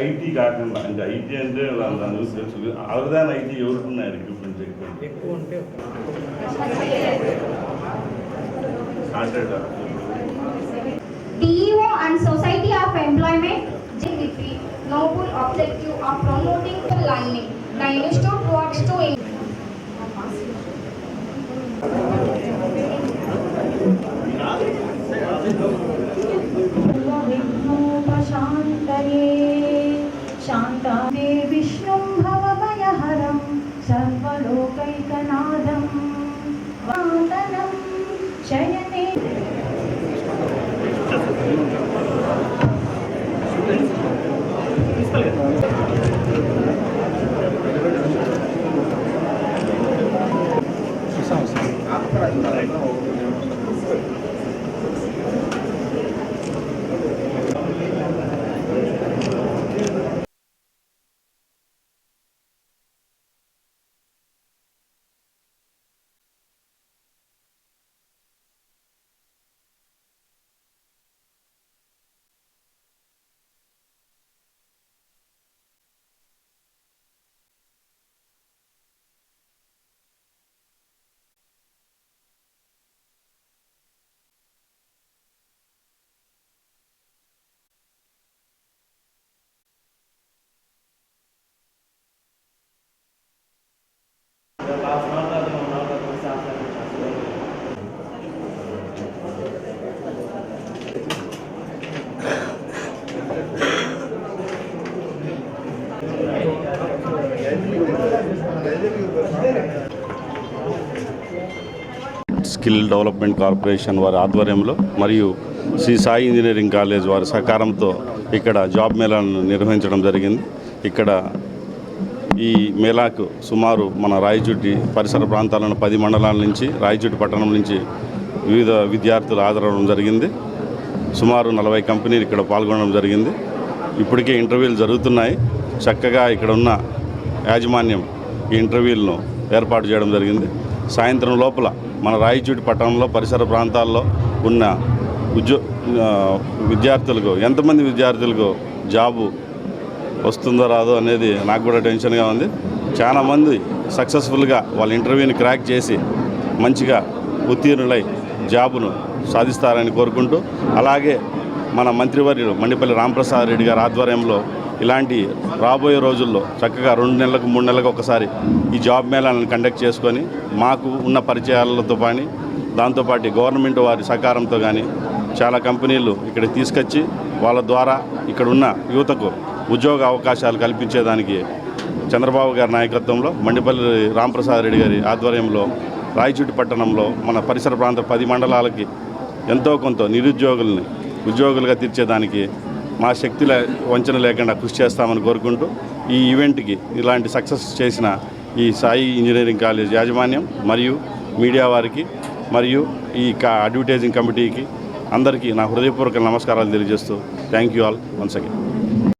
IT కాకుండా అంటే IT అంటే వాళ్ళందరూ తెలుసు అవగాహన ఐటీ ఎవరుకున్నారు ఎక్విప్మెంట్ ఎక్కువ ఎక్కువ ఉంటే DEO and Society of Employment with the noble objective of promoting the learning. The institute works to శయనే స్కిల్ డెవలప్మెంట్ కార్పొరేషన్ వారి ఆధ్వర్యంలో మరియు శ్రీ సాయి ఇంజనీరింగ్ కాలేజ్ వారి సహకారంతో ఇక్కడ జాబ్ మేళాను నిర్వహించడం జరిగింది. ఇక్కడ ఈ మేళాకు సుమారు మన రాయచూటి పరిసర ప్రాంతాలను పది మండలాల నుంచి రాయచూటి పట్టణం నుంచి వివిధ విద్యార్థులు ఆదరవడం జరిగింది. సుమారు నలభై కంపెనీలు ఇక్కడ పాల్గొనడం జరిగింది. ఇప్పటికే ఇంటర్వ్యూలు జరుగుతున్నాయి. చక్కగా ఇక్కడ ఉన్న యాజమాన్యం ఈ ఇంటర్వ్యూలను ఏర్పాటు చేయడం జరిగింది. సాయంత్రం లోపల మన రాయచూటి పట్టణంలో పరిసర ప్రాంతాల్లో ఉన్న ఉద్యో విద్యార్థులకు ఎంతమంది విద్యార్థులకు జాబు వస్తుందో రాదో అనేది నాకు కూడా టెన్షన్గా ఉంది. చాలామంది సక్సెస్ఫుల్గా వాళ్ళ ఇంటర్వ్యూని క్రాక్ చేసి మంచిగా ఉత్తీర్ణులై జాబును సాధిస్తారని కోరుకుంటూ అలాగే మన మంత్రివర్యుడు మండిపల్లి రామప్రసాద్ రెడ్డి గారి ఆధ్వర్యంలో ఇలాంటి రాబోయే రోజుల్లో చక్కగా రెండు నెలలకు మూడు నెలలకు ఒకసారి ఈ జాబ్ మేళాలను కండక్ట్ చేసుకొని మాకు ఉన్న పరిచయాలతో పాని దాంతోపాటు గవర్నమెంట్ వారి సహకారంతో కానీ చాలా కంపెనీలు ఇక్కడ తీసుకొచ్చి వాళ్ళ ద్వారా ఇక్కడ ఉన్న యువతకు ఉద్యోగ అవకాశాలు కల్పించేదానికి చంద్రబాబు గారి నాయకత్వంలో మండిపల్లి రామప్రసాద్ రెడ్డి గారి ఆధ్వర్యంలో రాయచూటి పట్టణంలో మన పరిసర ప్రాంత పది మండలాలకి ఎంతో కొంత నిరుద్యోగుల్ని ఉద్యోగులుగా తీర్చేదానికి మా శక్తి వంచన లేకుండా కృషి చేస్తామని కోరుకుంటూ ఈ ఈవెంట్కి ఇలాంటి సక్సెస్ చేసిన ఈ సాయి ఇంజనీరింగ్ కాలేజ్ యాజమాన్యం మరియు మీడియా వారికి మరియు ఈ కా అడ్వర్టైజింగ్ కమిటీకి అందరికీ నా హృదయపూర్వక నమస్కారాలు తెలియజేస్తూ thank you all once again.